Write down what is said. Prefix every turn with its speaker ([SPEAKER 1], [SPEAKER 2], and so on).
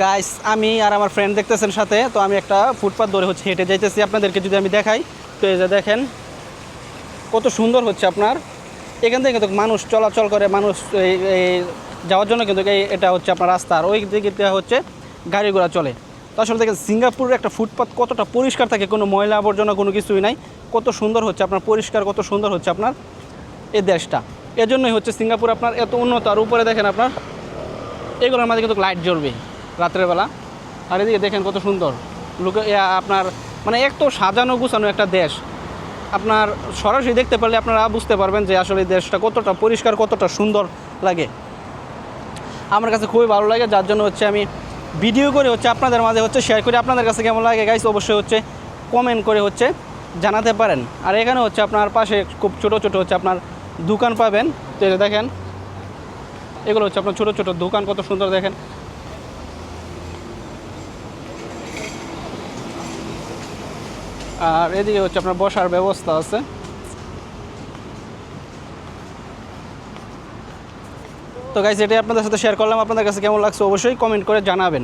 [SPEAKER 1] Guys আমি আর আমার friend দেখতেছেন সাথে, তো আমি একটা ফুটপাথ ধরে হচ্ছে হেঁটে যাইতেছি আপনাদেরকে যদি আমি দেখাই। তো এই যে দেখেন, কত সুন্দর হচ্ছে আপনার। এখান থেকে কিন্তু মানুষ চলাচল করে, মানুষ এই যাওয়ার জন্য কিন্তু এই, এটা হচ্ছে আপনার রাস্তা। আর ওই দিকে হচ্ছে গাড়ি ঘোড়া চলে। তো আসলে দেখেন, সিঙ্গাপুরের একটা ফুটপাথ কতটা পরিষ্কার থাকে, কোনো ময়লা আবর্জনা, কোনো কিছুই নাই। কত সুন্দর হচ্ছে আপনার, পরিষ্কার কত সুন্দর হচ্ছে আপনার এই দেশটা। এজন্যই হচ্ছে সিঙ্গাপুর আপনার এত উন্নত। আর উপরে দেখেন আপনার, এগুলোর মাঝে কিন্তু লাইট জ্বলবে। রাত্রের বেলা। আর এদিকে দেখেন কত সুন্দর। লোকে আপনার মানে এক তো সাজানো গুছানো একটা দেশ। আপনার সরাসরি দেখতে পারলে আপনারা বুঝতে পারবেন যে আসলে দেশটা কতটা পরিষ্কার, কতটা সুন্দর লাগে। আমার কাছে খুবই ভালো লাগে, যার জন্য হচ্ছে আমি ভিডিও করে হচ্ছে আপনাদের মাঝে হচ্ছে শেয়ার করে। আপনাদের কাছে কেমন লাগে গাইস অবশ্যই হচ্ছে কমেন্ট করে হচ্ছে জানাতে পারেন। আর এখানে হচ্ছে আপনার পাশে খুব ছোট ছোট হচ্ছে আপনার দোকান পাবেন। তো দেখেন, এগুলো হচ্ছে আপনার ছোট ছোট দোকান, কত সুন্দর দেখেন। আর এদিকে হচ্ছে আপনার বসার ব্যবস্থা আছে। তো গাইজ এটাই আপনাদের সাথে শেয়ার করলাম। আপনাদের কাছে কেমন লাগছে অবশ্যই কমেন্ট করে জানাবেন।